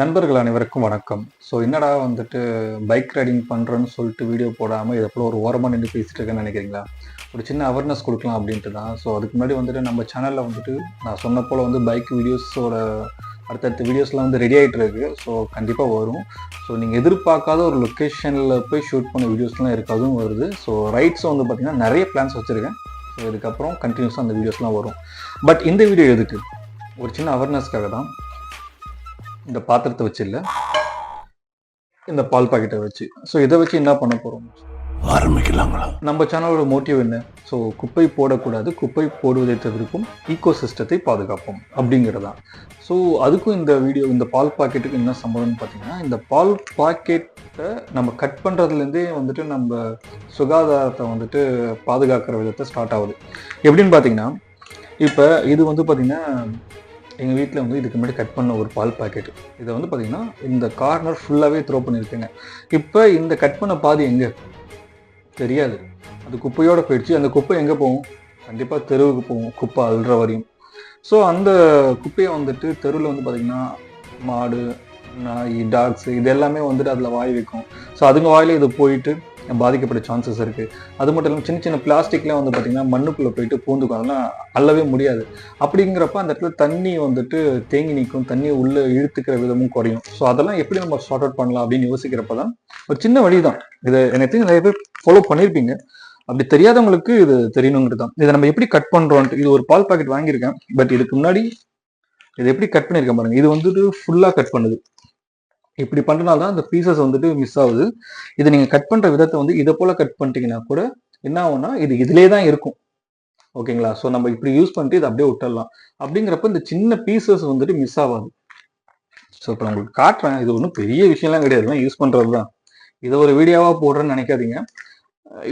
நண்பர்கள் அனைவருக்கும் வணக்கம். ஸோ என்னடா வந்துட்டு பைக் ரைடிங் பண்ணுறேன்னு சொல்லிட்டு வீடியோ போடாமல் இதை போல ஒரு ஓரமாக நின்று பேசிட்டு இருக்கேன்னு நினைக்கிறீங்களா? ஒரு சின்ன அவேர்னஸ் கொடுக்கலாம் அப்படின்ட்டு தான். ஸோ அதுக்கு முன்னாடி வந்துட்டு நம்ம சேனலில் வந்துட்டு நான் சொன்ன போல் வந்து பைக் வீடியோஸோட அடுத்தடுத்த வீடியோஸ்லாம் வந்து ரெடி ஆகிட்டு இருக்கு. ஸோ கண்டிப்பாக வரும். ஸோ நீங்கள் எதிர்பார்க்காத ஒரு லொக்கேஷனில் போய் ஷூட் பண்ண வீடியோஸ்லாம் இருக்கு அதுவும் வருது. ஸோ ரைட்ஸ் வந்து பார்த்திங்கன்னா நிறைய பிளான்ஸ் வச்சுருக்கேன். ஸோ இதுக்கப்புறம் கண்டினியூஸாக அந்த வீடியோஸ்லாம் வரும். பட் இந்த வீடியோ எதுக்கு? ஒரு சின்ன அவேர்னஸ்க்காக தான். இந்த பாத்திரத்தை வச்சு இல்லை இந்த பால் பாக்கெட்டை வச்சு. ஸோ இதை வச்சு என்ன பண்ண போகிறோம் ஆரம்பிக்கலாங்களா? நம்ம சேனலோட மோட்டிவ் என்ன? ஸோ குப்பை போடக்கூடாது குப்பை போடுவதை தவிர்க்கும் ஈகோ சிஸ்டத்தை பாதுகாப்போம் அப்படிங்கிறதான் ஸோ அதுக்கும் இந்த வீடியோ இந்த பால் பாக்கெட்டுக்கு என்ன சம்பந்தம்னு பார்த்தீங்கன்னா இந்த பால் பாக்கெட்டை நம்ம கட் பண்ணுறதுலேருந்தே வந்துட்டு நம்ம சுகாதாரத்தை வந்துட்டு பாதுகாக்கிற விதத்தை ஸ்டார்ட் ஆகுது. எப்படின்னு பார்த்தீங்கன்னா இப்போ இது வந்து பார்த்தீங்கன்னா எங்கள் வீட்டில் வந்து இதுக்கு முன்னாடி கட் பண்ண ஒரு பால் பாக்கெட் இதை வந்து பார்த்தீங்கன்னா இந்த கார்னர் ஃபுல்லாகவே த்ரோ பண்ணியிருக்கேங்க இப்போ இந்த கட் பண்ண பாதி எங்கே? தெரியாது. அது குப்பையோட போயிடுச்சு. அந்த குப்பை எங்கே போகும்? கண்டிப்பாக தெருவுக்கு போகும். குப்பை அழுற வரையும். ஸோ அந்த குப்பையை வந்துட்டு தெருவில் வந்து பார்த்திங்கன்னா மாடு நாய் டாக்ஸ் இது எல்லாமே வந்துட்டு அதில் வாய் வைக்கும். ஸோ அதுங்க வாயில இது போயிட்டு பாதிக்கப்பட சான்சஸ் இருக்குது அது மட்டும் இல்லாமல் சின்ன சின்ன பிளாஸ்டிக்லாம் வந்து பார்த்திங்கன்னா மண்ணுக்குள்ளே போயிட்டு பூந்துக்கும் அதெல்லாம் அள்ளவே முடியாது. அப்படிங்கிறப்ப அந்த இடத்துல தண்ணி வந்துட்டு தேங்கி நிற்கும் தண்ணியை உள்ளே இழுத்துக்கிற விதமும் குறையும். ஸோ அதெல்லாம் எப்படி நம்ம ஷார்ட் அவுட் பண்ணலாம் அப்படின்னு யோசிக்கிறப்ப தான் ஒரு சின்ன வழி தான். இதை எனக்கு நிறைய பேர் ஃபாலோ பண்ணியிருப்பீங்க அப்படி தெரியாதவங்களுக்கு இது தெரியணுங்கிறது தான். இதை நம்ம எப்படி கட் பண்ணுறோன்ட்டு இது ஒரு பால் பாக்கெட் வாங்கியிருக்கேன். பட் இதுக்கு முன்னாடி இது எப்படி கட் பண்ணியிருக்கேன் பாருங்க. இது வந்துட்டு ஃபுல்லாக கட் பண்ணுது. இப்படி பண்றதுனால தான் அந்த பீசஸ் வந்துட்டு மிஸ் ஆகுது. இது நீங்கள் கட் பண்ணுற விதத்தை வந்து இதை போல் கட் பண்ணிட்டீங்கன்னா கூட என்ன ஆகும்னா இது இதிலே தான் இருக்கும். ஓகேங்களா ஸோ நம்ம இப்படி யூஸ் பண்ணிட்டு இதை அப்படியே விட்டுடலாம் அப்படிங்கிறப்ப இந்த சின்ன பீசஸ் வந்துட்டு மிஸ் ஆகாது. ஸோ இப்போ நான் உங்களுக்கு காட்டுறேன். இது ஒன்றும் பெரிய விஷயம்லாம் கிடையாது. யூஸ் பண்ணுறது தான் இதை ஒரு வீடியோவாக போடுறேன்னு நினைக்காதீங்க.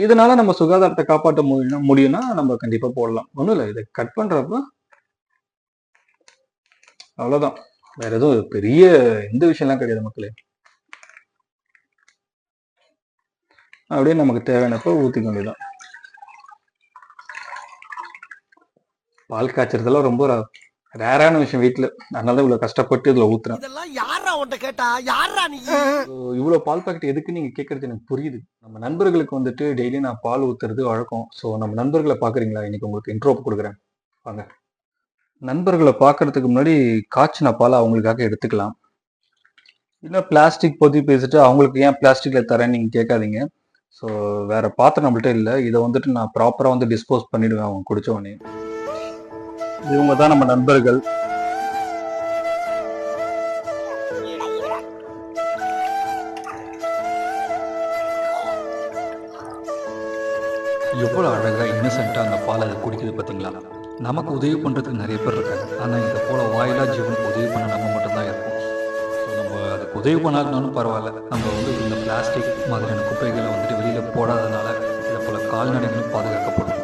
இதனால நம்ம சுகாதாரத்தை காப்பாற்ற முடியும் முடியும்னா நம்ம கண்டிப்பாக போடலாம். ஒன்றும் இல்லை. இதை கட் பண்ணுறப்ப அவ்வளோதான் வேற எதுவும் பெரிய எந்த விஷயம்லாம் கிடையாது மக்களே. அப்படியே நமக்கு தேவையானப்ப ஊத்திக்க வேண்டியதான் பால் காய்ச்சறதெல்லாம் ரொம்ப ரேரான விஷயம் வீட்டுல அதனால தான் இவ்வளவு கஷ்டப்பட்டு இதுல So, இவ்வளவு பால் பாக்கெட் எதுக்கு நீங்க கேட்கறது எனக்கு புரியுது. நம்ம நண்பர்களுக்கு வந்துட்டு டெய்லி நான் பால் ஊத்துறது வழக்கம். ஸோ நம்ம நண்பர்களை பாக்குறீங்களா? இன்னைக்கு உங்களுக்கு இன்ட்ரோ கொடுக்குறேன். வாங்க. நண்பர்களை பார்க்கறதுக்கு முன்னாடி காய்ச்சின பாலை அவங்களுக்காக எடுத்துக்கலாம். இல்லை பிளாஸ்டிக் பொதி பேசிட்டு அவங்களுக்கு ஏன் பிளாஸ்டிக்கில் தரேன்னு நீங்கள் கேட்காதீங்க. ஸோ வேற பாத்திரம் நம்மள்ட்ட இல்லை. இதை வந்துட்டு நான் ப்ராப்பராக வந்து டிஸ்போஸ் பண்ணிடுவேன் அவங்க குடிச்ச இவங்க தான் நம்ம நண்பர்கள். எவ்வளோ அழகாக இன்னசென்ட்டாக அந்த பால் அதை குடிக்குது பார்த்தீங்களா நமக்கு உதவி பண்ணுறதுக்கு நிறைய பேர் இருக்காங்க. ஆனால் இதை போல வாயிலா ஜீவனுக்கு உதவி பண்ண நம்ம மட்டும்தான் இருக்கும். ஸோ நம்ம அதுக்கு உதவி பண்ணாலும் பரவாயில்ல. நம்ம வந்து இந்த பிளாஸ்டிக் மாதிரியான குப்பைகளை வந்துட்டு வெளியில் போடாதனால இதை போல் கால்நடைகளும் பாதுகாக்கப்படும்.